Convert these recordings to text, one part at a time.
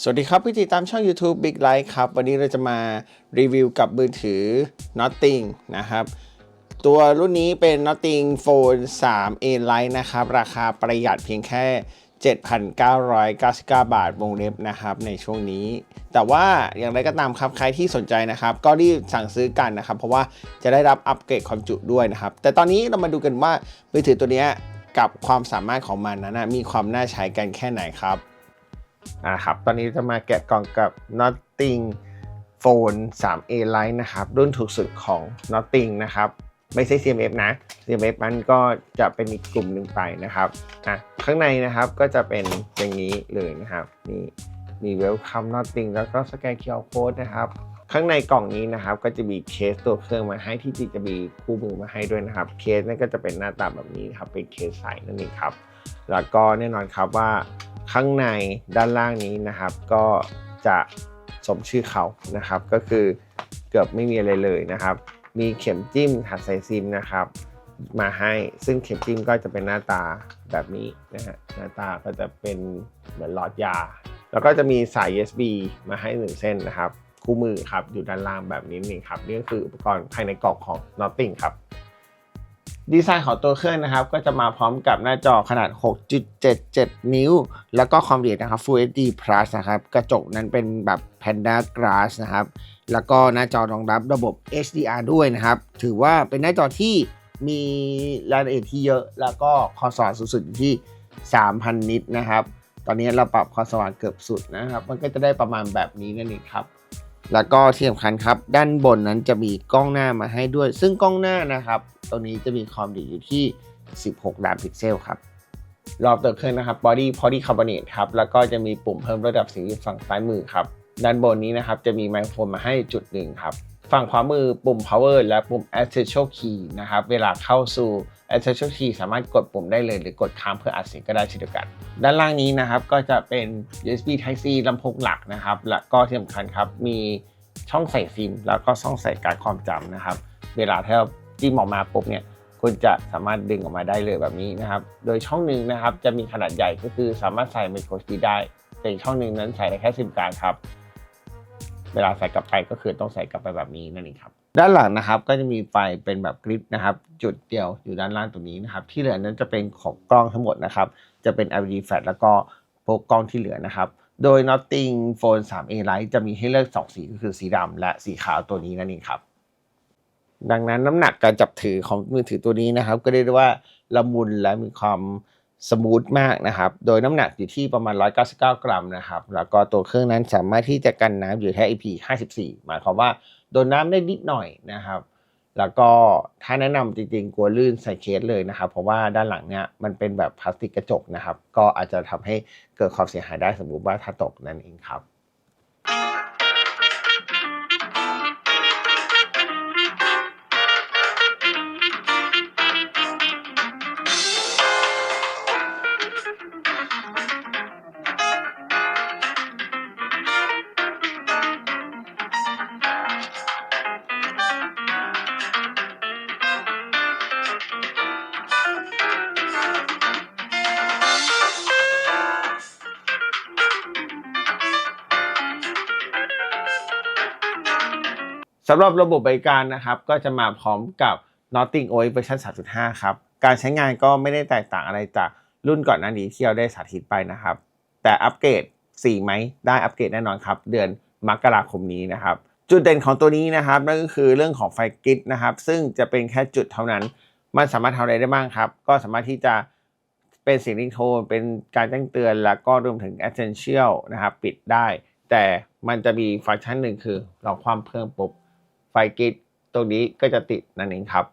สวัสดีครับผู้ติดตามช่อง YouTube Big Light ครับ วันนี้เราจะมารีวิวกับมือถือ Nothing นะครับ ตัวรุ่นนี้เป็น Nothing Phone 3 A Lite นะครับ ราคาประหยัดเพียงแค่ 7,999 บาทวงเล็บนะครับในช่วงนี้ แต่ว่าอย่างไรก็ตามครับใครที่สนใจนะครับ ก็รีบสั่งซื้อกันนะครับ เพราะว่าจะได้รับอัปเกรดความจุด้วยนะครับ แต่ตอนนี้เรามาดูกันว่ามือถือตัวนี้กับความสามารถของมันนั้นนะมีความน่าใช้กันแค่ไหนครับ อ่าครับ ตอนนี้จะมาแกะกล่องกับ Nothing Phone 3A Lite นะครับ รุ่นถูกสุดของ Nothing นะครับ ไม่ใช่ CMF นะ CMF มันก็จะเป็นอีกกลุ่มหนึ่งไปนะครับอะข้างในนะครับก็จะเป็นอย่างนี้เลยนะครับ นี่มี Welcome Nothing แล้วก็สแกน QR Code นะครับข้างในกล่องนี้นะครับก็จะมีเคสตัวเครื่องมาให้ที่จริงจะมีคู่มือมาให้ด้วยนะครับ เคสนั่นก็จะเป็นหน้าตาแบบนี้ครับเป็นเคสใสนั่นเองครับ แล้วก็แน่นอนครับว่า ข้างในด้านล่างนี้นะครับ ก็จะสมชื่อเขานะครับ ก็คือเกือบไม่มีอะไรเลยนะครับ มีเข็มจิ้มหัดใส่ซิมนะครับ มาให้ซึ่งเข็มจิ้มก็จะเป็นหน้าตาแบบนี้นะฮะหน้าตาก็จะเป็นเหมือนหลอดยา แล้วก็จะมีสาย USB มาให้1เส้นนะครับ คู่มือครับอยู่ด้านล่างแบบนี้นี่ครับนี่ก็คืออุปกรณ์ภายในกล่องของ Nothing ครับ ดีไซน์ของตัวเครื่องนะครับ ก็จะมาพร้อมกับหน้าจอขนาด 6.77 นิ้ว แล้วก็ความละเอียดนะครับ Full HD Plus นะครับ กระจกนั้นเป็นแบบ Panda Glass นะครับ แล้วก็หน้าจอรองรับระบบ HDR ด้วยนะครับ ถือว่าเป็นหน้าจอที่มีรายละเอียดที่เยอะ แล้วก็ความสว่างสูงสุดที่ 3,000 นิตนะครับ ตอนนี้เราปรับความสว่างเกือบสุดนะครับ มันก็จะได้ประมาณแบบนี้นั่นเองครับ แล้วก็ที่สำคัญครับ ด้านบนนั้นจะมีกล้องหน้ามาให้ด้วย ซึ่งกล้องหน้านะครับตรงนี้จะมีความดีอยู่ที่ 16 ล้านพิกเซลครับรอบตัวเครื่องนะครับ body polycarbonate ครับ แล้วก็จะมีปุ่มเพิ่มระดับสีอยู่ฝั่งซ้ายมือครับ ด้านบนนี้นะครับ จะมีไมโครโฟนมาให้จุดหนึ่งครับ ฝั่งขวามือปุ่ม power และปุ่ม essential key นะครับ เวลาเข้าสู่ essential key สามารถกดปุ่มได้เลย หรือกดค้างเพื่ออัดเสียงก็ได้เช่นเดียวกัน ด้านล่างนี้นะครับก็จะเป็น USB Type C ลำโพงหลักนะครับ และก็ที่สำคัญครับมีช่องใส่ซิม แล้วก็ช่องใส่การ์ดความจำนะครับ เวลาถ้าเราจิ้มออกมาปุ๊บเนี่ยคุณจะสามารถดึงออกมาได้เลยแบบนี้นะครับ โดยช่องหนึ่งนะครับจะมีขนาดใหญ่ก็คือสามารถใส่ micro SD ได้ แต่ช่องหนึ่งนั้นใส่ได้แค่ซิมการ์ดครับ เวลาใส่กลับไปก็คือต้องใส่กลับไปแบบนี้นั่นเองครับ ด้านหลังนะครับก็จะมีไฟเป็นแบบกริปนะครับ จุดเดียวอยู่ด้านล่างตรงนี้นะครับ ที่เหลือนั้นจะเป็นของกล้องทั้งหมดนะครับ จะเป็น LED flash แล้วก็พวกกล้องที่เหลือนะครับ โดย Nothing Phone 3A Lite จะมีให้เลือก 2 สีก็คือสีดำและสีขาวตัวนี้นั่นเองครับดังนั้นน้ำหนักการจับถือของมือถือตัวนี้นะครับ ก็เรียกได้ว่าละมุนและมีความ สมูทมากนะครับ โดยน้ำหนักอยู่ที่ประมาณ 199 กรัมนะครับ แล้วก็ตัวเครื่องนั้นสามารถที่จะกันน้ำอยู่แค่ IP54 หมายความว่าโดนน้ำได้นิดหน่อยนะครับ แล้วก็ถ้าแนะนำจริงๆ กลัวลื่นใส่เคสเลยนะครับ เพราะว่าด้านหลังเนี่ยมันเป็นแบบพลาสติกกระจกนะครับ ก็อาจจะทำให้เกิดความเสียหายได้สมมุติว่าถ้าตกนั่นเองครับ สำหรับระบบบริการนะครับ ก็จะมาพร้อมกับ Nothing OS เวอร์ชัน3.5 ครับ การใช้งานก็ไม่ได้แตกต่างอะไรจากรุ่นก่อนหน้านี้ที่เราได้สาธิตไปนะครับ แต่อัปเกรด4ไหมได้อัปเกรดแน่นอนครับ เดือนมกราคมนี้นะครับ จุดเด่นของตัวนี้นะครับนั่นก็คือเรื่องของไฟกริดนะครับ ซึ่งจะเป็นแค่จุดเท่านั้น มันสามารถทำอะไรได้บ้างครับ ก็สามารถที่จะเป็นเสียงริงโทนเป็นการแจ้งเตือนแล้วก็รวมถึง essential นะครับ ปิดได้ แต่มันจะมีฟังก์ชันหนึ่งคือเราความเพิ่มปุ๊บ ไฟกริดตรงนี้ก็จะติดนั่นเองครับ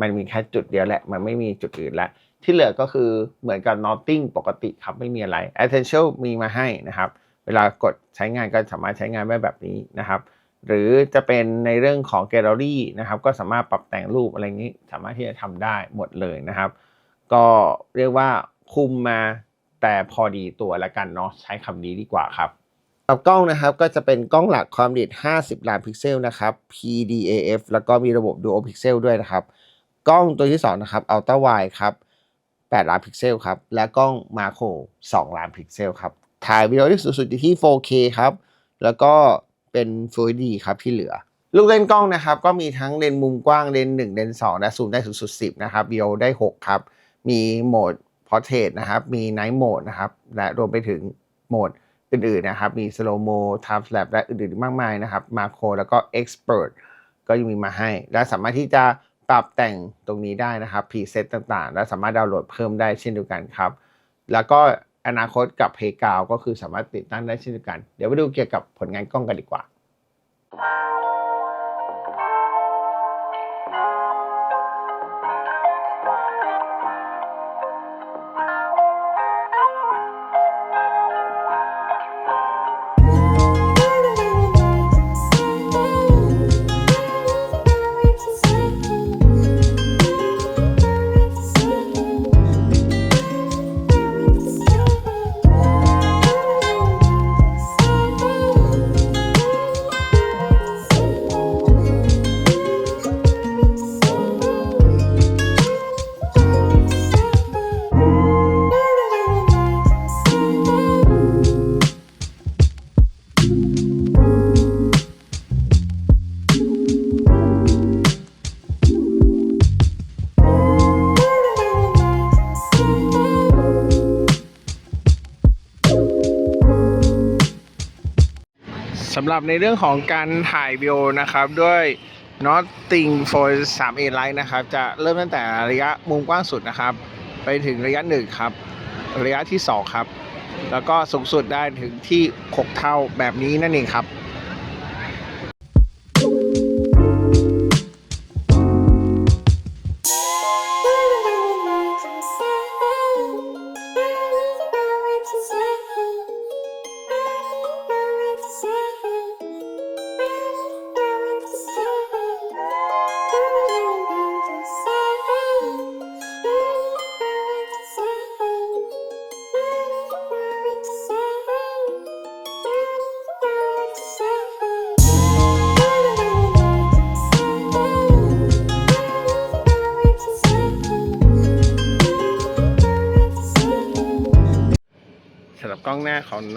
มันมีแค่จุดเดียวแหละ มันไม่มีจุดอื่นแล้วที่เหลือก็คือเหมือนกับ Nothing ปกติครับ ไม่มีอะไร Essential มีมาให้นะครับ เวลากดใช้งานก็สามารถใช้งานได้แบบนี้นะครับ หรือจะเป็นในเรื่องของแกลเลอรี่นะครับ ก็สามารถปรับแต่งรูปอะไรนี้ สามารถที่จะทำได้หมดเลยนะครับ ก็เรียกว่าคุมมาแต่พอดีตัวละกันเนาะ ใช้คำนี้ดีกว่าครับ กับกล้องนะครับก็จะเป็นกล้องหลักความละเอียด 50 ล้านพิกเซลนะครับ PDAF แล้วก็มีระบบ Dual Pixel ด้วยนะครับ กล้องตัวที่ 2 นะครับ Ultra Wide ครับ 8 ล้านพิกเซลครับ และกล้องมาโคร2ล้านพิกเซลครับ ถ่ายวิดีโอที่สูงสุดอยู่ที่ 4K ครับ แล้วก็เป็น Full HD ครับที่เหลือ ลูกเล่นกล้องนะครับ ก็มีทั้งเลนส์มุมกว้างเลนส์1เลนส์2และซูมได้สูงสุด 10 นะครับวิดีโอได้ 6 ครับ มีโหมด Portrait นะครับ มี Night Mode นะครับ และรวมไปถึงโหมด อื่นๆนะครับ มี Slow Mo Time Lapse และอื่นๆมากมายนะครับ Macro แล้วก็ Expert ก็ยังมีมาให้ และสามารถที่จะปรับแต่งตรงนี้ได้นะครับ preset ต่างๆ และสามารถดาวน์โหลดเพิ่มได้เช่นเดียวกันครับ แล้วก็อนาคตกับ Playground ก็คือสามารถติดตั้งได้เช่นเดียวกัน เดี๋ยวไปดูเกี่ยวกับผลงานกล้องกันดีกว่า หรับในเรื่องของการถ่ายวิดีโอนะครับด้วย Nothing for 3A Light นะครับ จะเริ่มตั้งแต่ระยะมุมกว้างสุดนะครับ ไปถึงระยะ1ครับ ระยะที่2ครับ แล้วก็สูงสุดได้ถึงที่ 6 เท่าแบบนี้นั่นเองครับ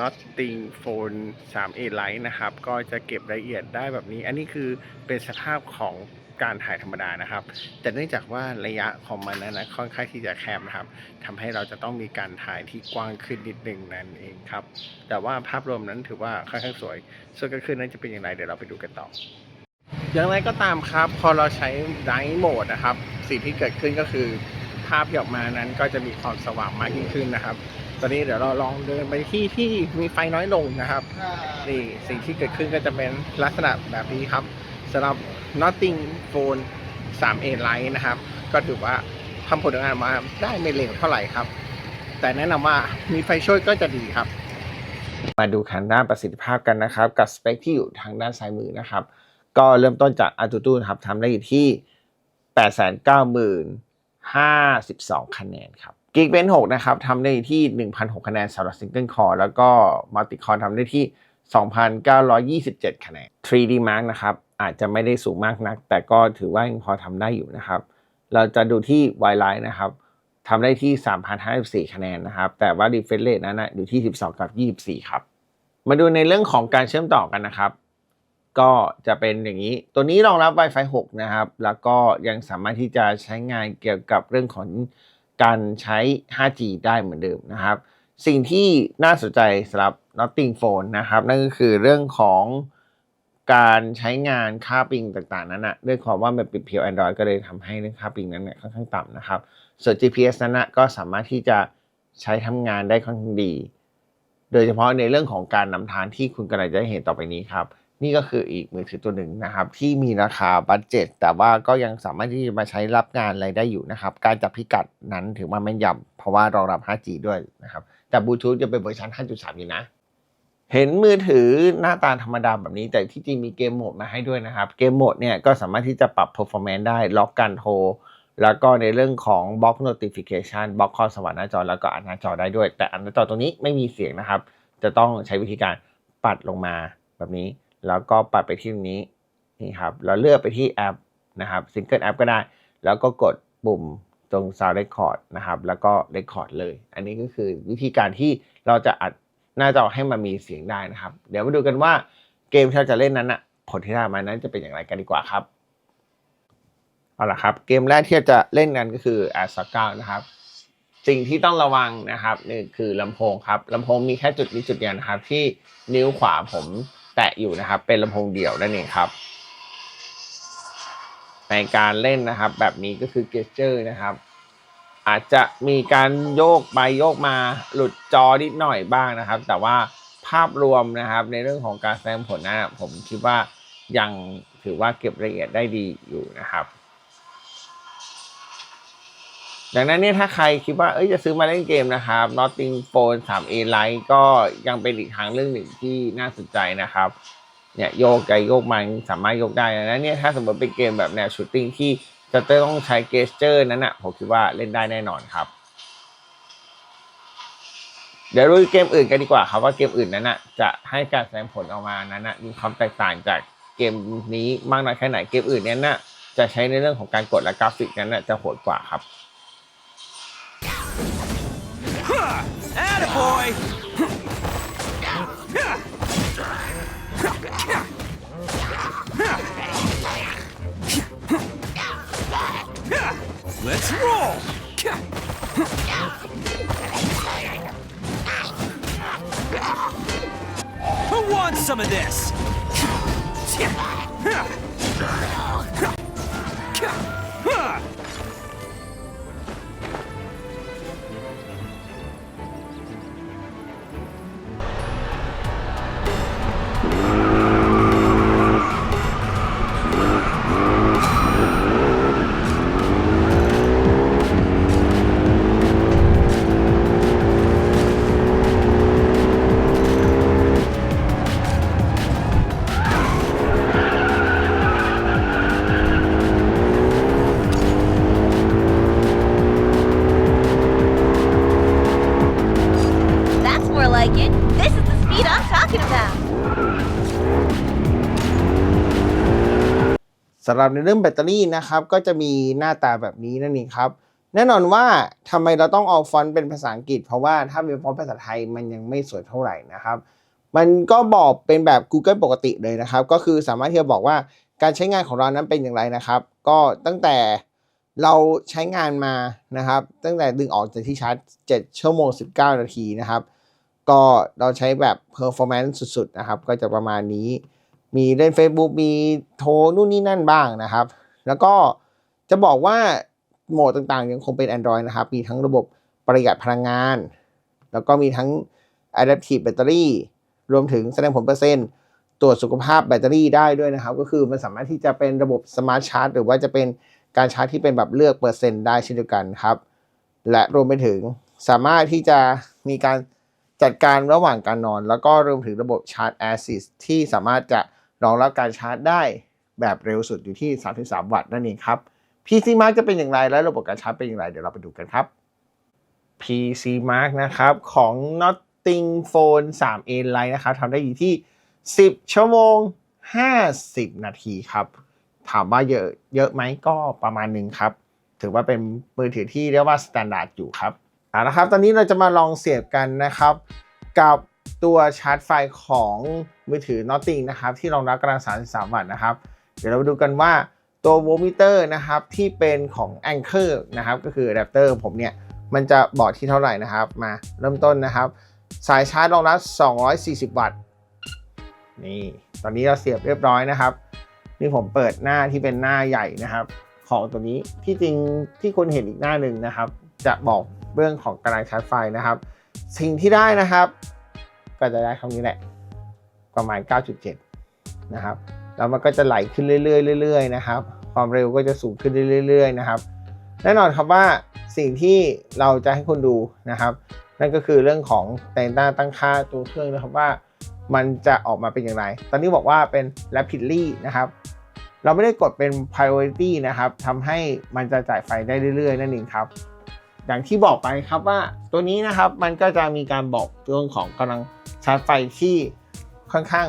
น้าของ Nothing Phone 3A Lite นะครับ ก็จะเก็บรายละเอียดได้แบบนี้ อันนี้คือเป็นสภาพของการถ่ายธรรมดานะครับ แต่เนื่องจากว่าระยะของมันนั้นนะค่อนข้างที่จะแคบนะครับทำให้เราจะต้องมีการถ่ายที่กว้างขึ้นนิดหนึ่งนั่นเองครับ แต่ว่าภาพรวมนั้นถือว่าค่อนข้างสวย ส่วนกลางคืนนั้นจะเป็นอย่างไรเดี๋ยวเราไปดูกันต่อ อย่างไรก็ตามครับ พอเราใช้ Night Mode นะครับ สิ่งที่เกิดขึ้นก็คือ ภาพที่ออกมานั้นก็จะมีความสว่างมากยิ่งขึ้นนะครับ ตอนนี้เดี๋ยวเราลองเดินไปที่ที่มีไฟน้อยลงนะครับนี่สิ่งที่เกิดขึ้นก็จะเป็นลักษณะแบบนี้ครับสำหรับ Nothing Phone 3A Lite นะครับ ก็ถือว่าทำผลงานมาได้ไม่เร็วเท่าไหร่ครับ แต่แนะนำว่ามีไฟช่วยก็จะดีครับ มาดูขันด้านประสิทธิภาพกันนะครับ กับสเปคที่อยู่ทางด้านซ้ายมือนะครับ ก็เริ่มต้นจาก AnTuTu นะครับทำได้อยู่ที่ 890,052 คะแนนครับ Geekbench 6นะครับทำได้ที่ 1,006คะแนนสำหรับ Single Core แล้วก็ Multi Core ทำได้ที่ 2,927 คะแนน 3D Mark นะครับ อาจจะไม่ได้สูงมากนัก แต่ก็ถือว่ายังพอทำได้อยู่นะครับ เราจะดูที่ Wildlife นะครับทำได้ที่ 3,054 คะแนนนะครับ แต่ว่า Refresh Rate นั้นนะอยู่ที่ 12 กับ 24 ครับ มาดูในเรื่องของการเชื่อมต่อกันนะครับ ก็จะเป็นอย่างนี้ ตัวนี้รองรับ Wi-Fi 6 นะครับ แล้วก็ยังสามารถที่จะใช้งานเกี่ยวกับเรื่องของ การใช้ 5G ได้เหมือนเดิมนะครับ สิ่งที่น่าสนใจสำหรับ Nothing Phone นะครับ นั่นก็คือเรื่องของการใช้งานค่าปิงต่างๆ นั้นนะด้วยความว่ามันเป็นเพียว Android ก็เลยทำให้เรื่องค่าปิงนั้นเนี่ยค่อนข้างต่ำนะครับ ส่วน GPS นั้นนะก็สามารถที่จะใช้ทำงานได้ค่อนข้างดี โดยเฉพาะในเรื่องของการนำทางที่คุณกำลังจะเห็นต่อไปนี้ครับ นี่ก็คืออีกมือถือตัวหนึ่งนะครับ ที่มีราคาบัตเจ็ตแต่ว่าก็ยังสามารถที่จะมาใช้รับงานอะไรได้อยู่นะครับ การจับพิกัดนั้นถือว่าแม่นยำเพราะว่ารองรับ 5G ด้วยนะครับ แต่บลูทูธจะเป็นเวอร์ชัน 5.3 อยู่นะ เห็นมือถือหน้าตาธรรมดาแบบนี้แต่ที่จริงมีเกมโหมดมาให้ด้วยนะครับ เกมโหมดเนี่ยก็สามารถที่จะปรับ performance ได้ล็อกการโทรแล้วก็ในเรื่องของบล็อก notification บล็อกข้อสว่างหน้าจอแล้วก็อัดหน้าจอได้ด้วย แต่อันหน้าจอตรงนี้ไม่มีเสียงนะครับ จะต้องใช้วิธีการปัดลงมาแบบนี้ แล้วก็ปัดไปที่ตรงนี้นี่ครับแล้วเลือกไปที่แอปนะครับ Single App ก็ได้ แล้วก็กดปุ่มตรง Sound Record นะครับ แล้วก็ Record เลย อันนี้ก็คือวิธีการที่เราจะอัดหน้าจอให้มันมีเสียงได้นะครับ เดี๋ยวมาดูกันว่าเกมที่เราจะเล่นนั้นอะผลที่ได้มานั้นจะเป็นอย่างไรกันดีกว่าครับเอาละครับ เกมแรกที่จะเล่นกันก็คือแอสก้านะครับ สิ่งที่ต้องระวังนะครับนี่คือลำโพงครับลำโพงมีแค่จุดนี้จุดเดียวนะครับ ที่นิ้วขวาผม แตะอยู่นะครับ เป็นลำโพงเดี่ยวนั่นเองครับ ในการเล่นนะครับ แบบนี้ก็คือเกเจอร์นะครับ อาจจะมีการโยกไปโยกมาหลุดจอนิดหน่อยบ้างนะครับ แต่ว่าภาพรวมนะครับ ในเรื่องของการแสดงผลนะผมคิดว่ายังถือว่าเก็บรายละเอียดได้ดีอยู่นะครับ ดังนั้นเนี่ยถ้าใครคิดว่าเอ้ยจะซื้อมาเล่นเกมนะครับ Notting Phone 3A Lite ก็ยังเป็นอีกทางเรื่องหนึ่งที่น่าสนใจนะครับเนี่ยโยกไกโยกมันสามารถโยกได้นะเนี่ยถ้าสมมติเป็นเกมแบบแนวชูตติ้งที่จะต้องใช้เกสเจอร์นั้นอะผมคิดว่าเล่นได้แน่นอนครับ เดี๋ยวดูเกมอื่นกันดีกว่าครับว่าเกมอื่นนั้นอะจะให้การแสดงผลออกมานั้นอะมีความแตกต่างจากเกมนี้มากน้อยแค่ไหนเกมอื่นนั้นน่ะจะใช้ในเรื่องของการกดและกราฟิกนั้นน่ะจะโหดกว่าครับ Attaboy! Let's roll! Who wants some of this? Like it. This is the speed I'm talking about. สำหรับในเรื่องแบตเตอรี่นะครับ ก็จะมีหน้าตาแบบนี้นั่นเองครับ แน่นอนว่าทำไมเราต้องเอาฟอนต์เป็นภาษาอังกฤษ เพราะว่าถ้าเป็นฟอนต์ภาษาไทยมันยังไม่สวยเท่าไหร่นะครับ มันก็บอกเป็นแบบ Google ปกติเลยนะครับ ก็คือสามารถที่จะบอกว่าการใช้งานของเรานั้นเป็นอย่างไรนะครับ ก็ตั้งแต่เราใช้งานมานะครับ ตั้งแต่ดึงออกจากที่ชาร์จ 7 ชั่วโมง 19 นาทีนะครับ ก็เราใช้แบบ performance สุดๆนะครับ ก็จะประมาณนี้ มีเล่น Facebook มีโทรนู่นนี่นั่นบ้างนะครับ แล้วก็จะบอกว่าโหมดต่างๆ ยังคงเป็น Android นะครับ มีทั้งระบบประหยัดพลังงาน แล้วก็มีทั้ง Adaptive Battery รวมถึงแสดงผลเปอร์เซ็นต์ตรวจสุขภาพแบตเตอรี่ได้ด้วยนะครับ ก็คือมันสามารถที่จะเป็นระบบ Smart Charge หรือว่าจะเป็นการชาร์จที่เป็นแบบเลือกเปอร์เซ็นต์ได้เช่นเดียวกันครับ และรวมไปถึงสามารถที่จะมีการ จัดการระหว่างการนอน แล้วก็รวมถึงระบบชาร์จ Assist ที่สามารถจะรองรับการชาร์จได้แบบเร็วสุดอยู่ที่ 33 วัตต์นั่นเองครับ PC Mark จะเป็นอย่างไรและระบบการชาร์จเป็นอย่างไร เดี๋ยวเราไปดูกันครับ PC Mark นะครับ ของ Notting Phone 3A Lite นะครับทำได้อยู่ที่ 10 ชั่วโมง 50 นาทีครับ ถามว่าเยอะเยอะไหมก็ประมาณหนึ่งครับ ถือว่าเป็นมือถือที่เรียกว่าสแตนดาร์ดอยู่ครับ เอาละครับตอนนี้เราจะมาลองเสียบกันนะครับ กับตัวชาร์จไฟของมือถือ Notting นะครับที่รองรับกำลัง 33 วัตต์นะครับ เดี๋ยวเรามาดูกันว่าตัวโวลต์มิเตอร์นะครับที่เป็นของ Anchor นะครับก็คืออะแดปเตอร์ผมเนี่ย มันจะบอกที่เท่าไหร่นะครับ มาเริ่มต้นนะครับ สายชาร์จรองรับ 240 วัตต์นี่ตอนนี้เราเสียบเรียบร้อยนะครับ นี่ผมเปิดหน้าที่เป็นหน้าใหญ่นะครับ ของตัวนี้ที่จริงที่คุณเห็นอีกหน้าหนึ่งนะครับ จะบอก เรื่องของกำลังชาร์จไฟนะครับ สิ่งที่ได้นะครับ ก็จะได้คำนี้แหละ ประมาณ 9.7 นะครับแล้วมันก็จะไหลขึ้นเรื่อยๆเรื่อยๆนะครับ ความเร็วก็จะสูงขึ้นเรื่อยๆนะครับ แน่นอนครับว่าสิ่งที่เราจะให้คุณดูนะครับ นั่นก็คือเรื่องของแต่งตั้งตั้งค่าตัวเครื่องนะครับว่ามันจะออกมาเป็นอย่างไร ตอนนี้บอกว่าเป็น rapidly นะครับ เราไม่ได้กดเป็น priority นะครับทำให้มันจะจ่ายไฟได้เรื่อยๆ นั่นเองครับ อย่างที่บอกไปครับว่าตัวนี้นะครับมันก็จะมีการบอกเรื่องของกำลังชาร์จไฟที่ค่อนข้าง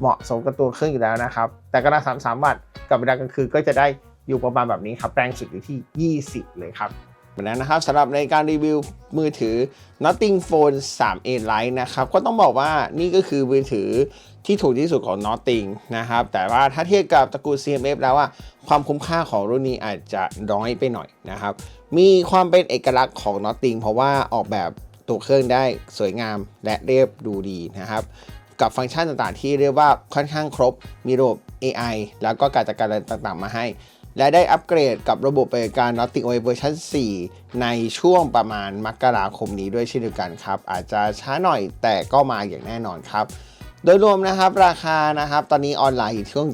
เหมาะสมกับตัวเครื่องอยู่แล้วนะครับ แต่กำลัง33 วัตต์กับเวลากลางคืนก็จะได้อยู่ประมาณแบบนี้ครับแรงสุดอยู่ที่ 20 เลยครับเหมือนนั้นนะครับสำหรับในการรีวิวมือถือ Nothing Phone 3a Lite นะครับ ก็ต้องบอกว่านี่ก็คือมือถือที่ถูกที่สุดของ Nothing นะครับ แต่ว่าถ้าเทียบกับตระกูล CMF แล้วว่าความคุ้มค่าของรุ่นนี้อาจจะน้อยไปหน่อยนะครับ มีความเป็นเอกลักษณ์ของ Nothing เพราะว่าออกแบบตัวเครื่องได้สวยงามและเรียบดูดีนะครับ กับฟังก์ชันต่างๆ ที่เรียกว่าค่อนข้างครบ มีระบบ AI แล้วก็การจัดการต่างๆ มาให้ และได้อัปเกรดกับระบบปฏิบัติการ Nothing OS เวอร์ชัน4 ในช่วงประมาณมกราคมนี้ด้วยเช่นเดียวกันครับ อาจจะช้าหน่อยแต่ก็มาอย่างแน่นอนครับโดยรวมนะครับราคานะครับ ตอนนี้ออนไลน์อยู่ช่วง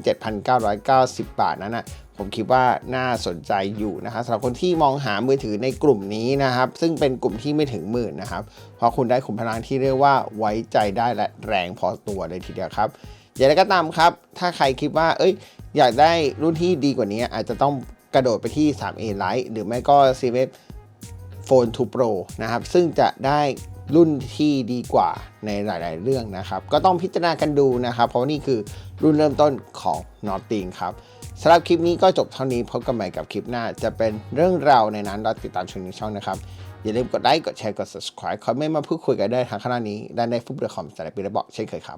7,990 บาทนั้นนะ ผมคิดว่าน่าสนใจอยู่นะครับสำหรับคนที่มองหามือถือในกลุ่มนี้นะครับ ซึ่งเป็นกลุ่มที่ไม่ถึงหมื่นนะครับ เพราะคุณได้ขุมพลังที่เรียกว่าไว้ใจได้และแรงพอตัวเลยทีเดียวครับอย่างไรก็ตามครับ ถ้าใครคิดว่า เอ้ย อยากได้รุ่นที่ดีกว่านี้ อาจจะต้องกระโดดไปที่ 3A Lite หรือไม่ก็ c m f Phone 2 Pro นะครับ ซึ่งจะได้รุ่นที่ดีกว่าในหลาย ๆ เรื่องนะครับ ก็ต้องพิจารณากันดูนะครับ เพราะนี่คือรุ่นเริ่มต้นของ Nothing ครับ สำหรับคลิปนี้ก็จบเท่านี้พบกันใหม่กับคลิปหน้า จะเป็นเรื่องราวในนั้นเราติดตามชมในช่องนะครับ อย่าลืมกดไลค์กดแชร์กด subscribe คอมเมนต์มาพูดคุยกันได้ทางข้างนี้ด้านในฟุบอลคอมสารปีระบอกเช่นเคยครับ